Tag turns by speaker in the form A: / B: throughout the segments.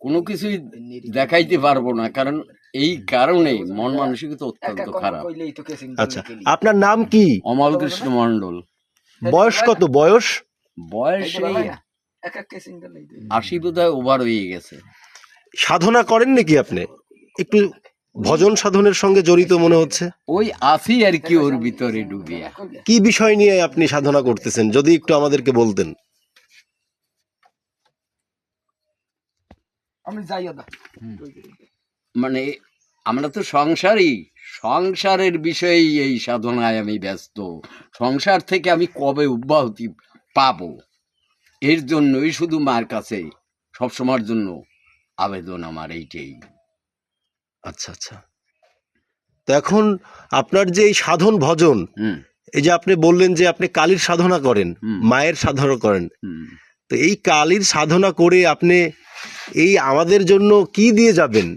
A: কোনো কিছুই দেখাইতে পারব না কারণ এই কারণে মন মানসিকতা অত্যন্ত খারাপ।
B: আচ্ছা আপনার নাম কি?
A: অমল কৃষ্ণ মন্ডল
B: বয়স কত? বয়স?
A: বয়স আশি বোধহয় ওভার হয়ে গেছে।
B: সাধনা করেন নাকি আপনি? একটু ভজন সাধনের সঙ্গে জড়িত মনে হচ্ছে।
A: ওই আছি আর কি ওর ভিতরে ডুবিয়া।
B: কি বিষয় নিয়ে আপনি সাধনা করতেছেন যদি একটু আমাদেরকে বলতেন?
C: আমি যাই দা
A: মানে আমরা তো সংসারই সংসারের বিষয়েই এই সাধনায় আমি ব্যস্ত। সংসার থেকে আমি কবে অব্যাহতি পাব? এর জন্যই শুধু মার কাছে সবসময়ের জন্য আবেদন আমার এইটাই।
B: আচ্ছা আচ্ছা। তো এখন আপনার যে এই সাধন ভজন
A: হুম।
B: এই যে আপনি বললেন যে আপনি কালীর সাধনা করেন মায়ের সাধনা করেন। তো এই কালীর সাধনা করে আপনি এই আমাদের জন্য কি দিয়ে যাবেন?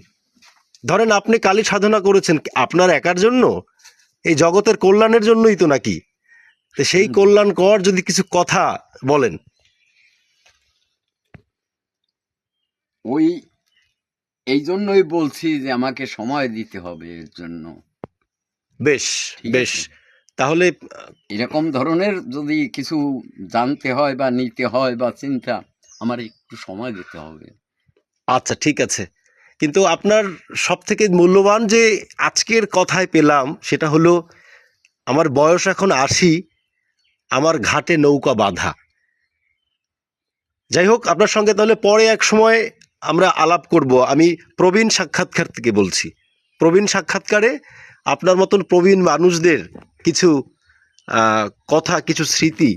B: ধরেন আপনি কালীর সাধনা করেছেন আপনার একার জন্য? এই জগতের কল্যাণের জন্যই তো নাকি? তো সেই
A: হুম।
B: কল্যাণ কর যদি কিছু কথা বলেন।
A: ওই এই জন্যই বলছি যে আমাকে সময় দিতে হবে এর জন্য।
B: বেশ বেশ। তাহলে
A: এরকম ধরনের যদি কিছু জানতে হয় বা নিতে হয় বা চিন্তা আমার একটু সময় দিতে হবে।
B: আচ্ছা ঠিক আছে। কিন্তু আপনার সব থেকে মূল্যবান যে আজকের কথায় পেলাম সেটা হলো, আমার বয়স এখন আশি, আমার ঘাটে নৌকা বাঁধা। যাই হোক, আপনার সঙ্গে তাহলে পরে এক সময় আমরা আলাপ করব। আমি প্রবীণ সাক্ষাৎকার থেকে বলছি। প্রবীণ সাক্ষাৎকারে আপনার মতন প্রবীণ মানুষদের কিছু কথা, কিছু স্মৃতি